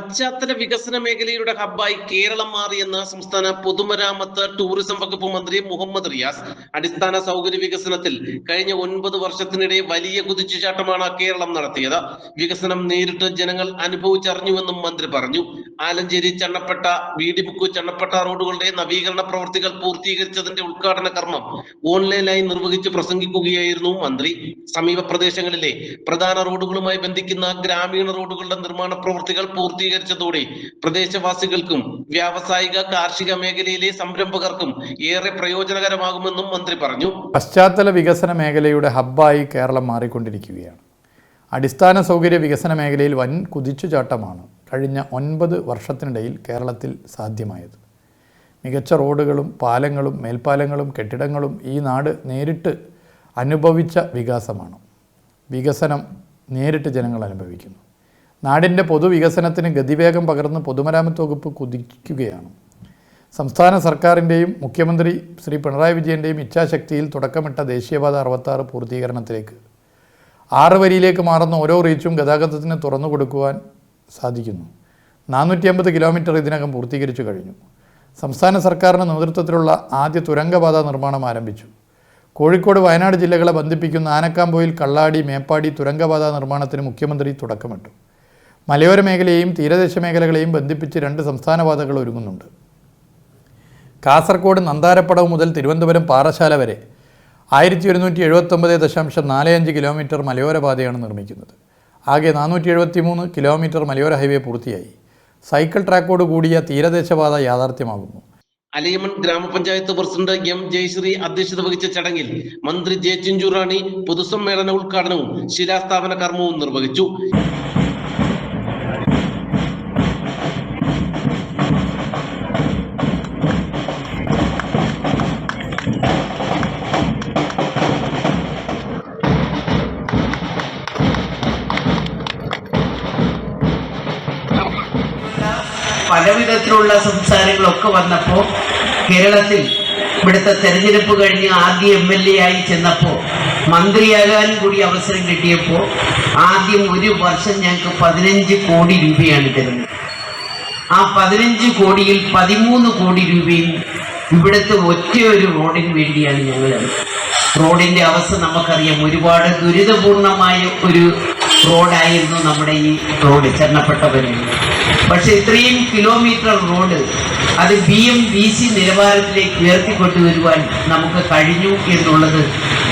പശ്ചാത്തല വികസന മേഖലയുടെ ഹബ്ബായി കേരളം മാറിയെന്ന് സംസ്ഥാന പൊതുമരാമത്ത് ടൂറിസം വകുപ്പ് മന്ത്രി മുഹമ്മദ് റിയാസ് അടിസ്ഥാന സൗകര്യ വികസനത്തിൽ കഴിഞ്ഞ ഒൻപത് വർഷത്തിനിടെ വലിയ കുതിച്ചുചാട്ടമാണ് കേരളം നടത്തിയത്. വികസനം നേരിട്ട് ജനങ്ങൾ അനുഭവിച്ചറിഞ്ഞുവെന്നും മന്ത്രി പറഞ്ഞു. ആലഞ്ചേരി ചണ്ണപ്പെട്ട വീടിമുക്കു ചണ്ണപ്പെട്ട റോഡുകളുടെ നവീകരണ പ്രവൃത്തികൾ പൂർത്തീകരിച്ചതിന്റെ ഉദ്ഘാടന കർമ്മം ഓൺലൈനായി നിർവഹിച്ച് പ്രസംഗിക്കുകയായിരുന്നു മന്ത്രി. സമീപ പ്രദേശങ്ങളിലെ പ്രധാന റോഡുകളുമായി ബന്ധിക്കുന്ന ഗ്രാമീണ റോഡുകളുടെ നിർമ്മാണ പ്രവൃത്തികൾ പൂർത്തീകരിച്ചതോടെ പ്രദേശവാസികൾക്കും വ്യാവസായിക കാർഷിക മേഖലയിലെ സംരംഭകർക്കും ഏറെ പ്രയോജനകരമാകുമെന്നും മന്ത്രി പറഞ്ഞു. പശ്ചാത്തല വികസന മേഖലയുടെ ഹബ്ബായി കേരളം മാറിക്കൊണ്ടിരിക്കുകയാണ്. അടിസ്ഥാന സൗകര്യ വികസന മേഖലയിൽ വൻ കുതിച്ചുചാട്ടമാണ് കഴിഞ്ഞ ഒൻപത് വർഷത്തിനിടയിൽ കേരളത്തിൽ സാധ്യമായത്. മികച്ച റോഡുകളും പാലങ്ങളും മേൽപ്പാലങ്ങളും കെട്ടിടങ്ങളും ഈ നാട് നേരിട്ട് അനുഭവിച്ച വികാസമാണ്. വികസനം നേരിട്ട് ജനങ്ങൾ അനുഭവിക്കുന്നു. നാടിന്റെ പൊതുവികസനത്തിന് ഗതിവേഗം പകർന്ന് പൊതുമരാമത്ത് വകുപ്പ് കുതിക്കുകയാണ്. സംസ്ഥാന സർക്കാരിന്റെയും മുഖ്യമന്ത്രി ശ്രീ പിണറായി വിജയന്റെയും ഇച്ഛാശക്തിയിൽ തുടക്കമിട്ട ദേശീയപാത അറുപത്താറ് പൂർത്തീകരണത്തിലേക്ക്. ആറ് വരിയിലേക്ക് മാറുന്ന ഓരോ റീച്ചും ഗതാഗതത്തിന് തുറന്നു കൊടുക്കുവാൻ സാധിക്കുന്നു. നാനൂറ്റി അമ്പത് കിലോമീറ്റർ ഇതിനകം പൂർത്തീകരിച്ചു കഴിഞ്ഞു. സംസ്ഥാന സർക്കാരിന്റെ നേതൃത്വത്തിലുള്ള ആദ്യ തുരങ്കപാത നിർമ്മാണം ആരംഭിച്ചു. കോഴിക്കോട് വയനാട് ജില്ലകളെ ബന്ധിപ്പിക്കുന്ന ആനക്കാമ്പോയിൽ കള്ളാടി മേപ്പാടി തുരങ്കപാത നിർമ്മാണത്തിന് മുഖ്യമന്ത്രി തുടക്കമിട്ടു. മലയോര മേഖലയെയും തീരദേശ മേഖലകളെയും ബന്ധിപ്പിച്ച് രണ്ട് സംസ്ഥാന പാതകൾ ഒരുങ്ങുന്നുണ്ട്. കാസർഗോഡ് നന്താരപ്പടവ് മുതൽ തിരുവനന്തപുരം പാറശാല വരെ ആയിരത്തി ഒരുന്നൂറ്റി എഴുപത്തൊമ്പത് ദശാംശം നാല് അഞ്ച് കിലോമീറ്റർ മലയോര പാതയാണ് നിർമ്മിക്കുന്നത്. ആകെ നാനൂറ്റി എഴുപത്തി മൂന്ന് കിലോമീറ്റർ മലയോര ഹൈവേ പൂർത്തിയായി. സൈക്കിൾ ട്രാക്കോട് കൂടിയ തീരദേശപാത യാഥാർത്ഥ്യമാകുന്നു. അലിയമൺ ഗ്രാമപഞ്ചായത്ത് പ്രസിഡന്റ് എം ജയശ്രീ അധ്യക്ഷത വഹിച്ച ചടങ്ങിൽ മന്ത്രി ജെ ചിഞ്ചുറാണി പൊതുസമ്മേളന ഉദ്ഘാടനവും ശിലാസ്ഥാപന കർമ്മവും നിർവഹിച്ചു. പലവിധത്തിലുള്ള സംസാരങ്ങളൊക്കെ വന്നപ്പോൾ കേരളത്തിൽ ഇവിടുത്തെ തെരഞ്ഞെടുപ്പ് കഴിഞ്ഞ് ആദ്യ എം എൽ എ ആയി ചെന്നപ്പോൾ മന്ത്രിയാകാനും കൂടി അവസരം കിട്ടിയപ്പോൾ ആദ്യം ഒരു വർഷം ഞങ്ങൾക്ക് പതിനഞ്ച് കോടി രൂപയാണ് തരുന്നത്. ആ പതിനഞ്ച് കോടിയിൽ പതിമൂന്ന് കോടി രൂപയും ഇവിടുത്തെ ഒറ്റയൊരു റോഡിന് വേണ്ടിയാണ് ഞങ്ങൾ റോഡിന്റെ അവസ്ഥ നമുക്കറിയാം. ഒരുപാട് ദുരിതപൂർണമായ ഒരു റോഡായിരുന്നു നമ്മുടെ ഈ റോഡ് ചെന്നപ്പെട്ട വരെയും പക്ഷെ ഇത്രയും കിലോമീറ്റർ റോഡ് അത് ബി എം ബി സി നിലവാരത്തിലേക്ക് ഉയർത്തിക്കൊണ്ടുവരുവാൻ നമുക്ക് കഴിഞ്ഞു എന്നുള്ളത്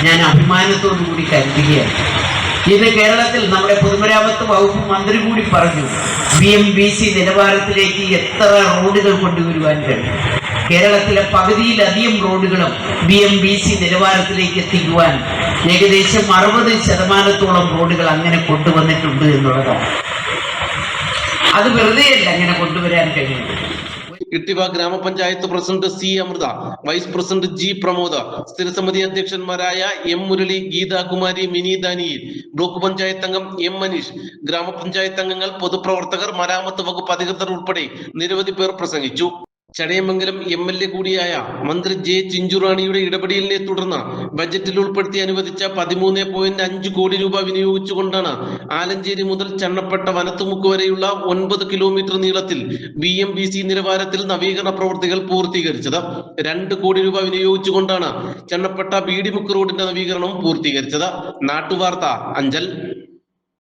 ഞാൻ അഭിമാനത്തോടു കൂടി കരുതുകയാണ്. ഇന്ന് കേരളത്തിൽ നമ്മുടെ പൊതുമരാമത്ത് വകുപ്പ് മന്ത്രി കൂടി പറഞ്ഞു ബി എം ബി സി നിലവാരത്തിലേക്ക് എത്ര റോഡുകൾ കൊണ്ടുവരുവാൻ കഴിയും? കേരളത്തിലെ പകുതിയിലധികം റോഡുകളും ബി എം ബി സി നിലവാരത്തിലേക്ക് എത്തിക്കുവാൻ ഏകദേശം അറുപത് ശതമാനത്തോളം റോഡുകൾ അങ്ങനെ കൊണ്ടുവന്നിട്ടുണ്ട് എന്നുള്ളതാണ്. അത് വെറുതെയല്ല ഇങ്ങനെ കൊണ്ടുവരാൻ കഴിയുന്നത്. ഇട്ടിവ ഗ്രാമപഞ്ചായത്ത് president C Amritha vice president G Pramod സ്ഥിരസമിതി അധ്യക്ഷന്മാരായ എം മുരളി ഗീതാകുമാരി മിനി ദാനിയിൽ ബ്ലോക്ക് പഞ്ചായത്ത് അംഗം എം മനീഷ് ഗ്രാമപഞ്ചായത്ത് അംഗങ്ങൾ പൊതുപ്രവർത്തകർ മരാമത്ത് വകുപ്പ് അധികൃതർ ഉൾപ്പെടെ നിരവധി പേർ പ്രസംഗിച്ചു. ചടയമംഗലം എം എൽ എ കൂടിയായ മന്ത്രി ജെ ചിഞ്ചുറാണിയുടെ ഇടപെടലിനെ തുടർന്ന് ബജറ്റിൽ ഉൾപ്പെടുത്തി അനുവദിച്ച പതിമൂന്ന് പോയിന്റ് അഞ്ച് കോടി രൂപ വിനിയോഗിച്ചുകൊണ്ടാണ് ആലഞ്ചേരി മുതൽ ചണ്ണപ്പെട്ട വനത്തുമുക്ക് വരെയുള്ള ഒൻപത് കിലോമീറ്റർ നീളത്തിൽ ബി എം ബി സി നിലവാരത്തിൽ നവീകരണ പ്രവൃത്തികൾ പൂർത്തീകരിച്ചത്. രണ്ട് കോടി രൂപ വിനിയോഗിച്ചുകൊണ്ടാണ് ചണ്ണപ്പെട്ട ബീഡിമുക്ക് റോഡിന്റെ നവീകരണം പൂർത്തീകരിച്ചത്. നാട്ടുവാർത്ത അഞ്ചൽ.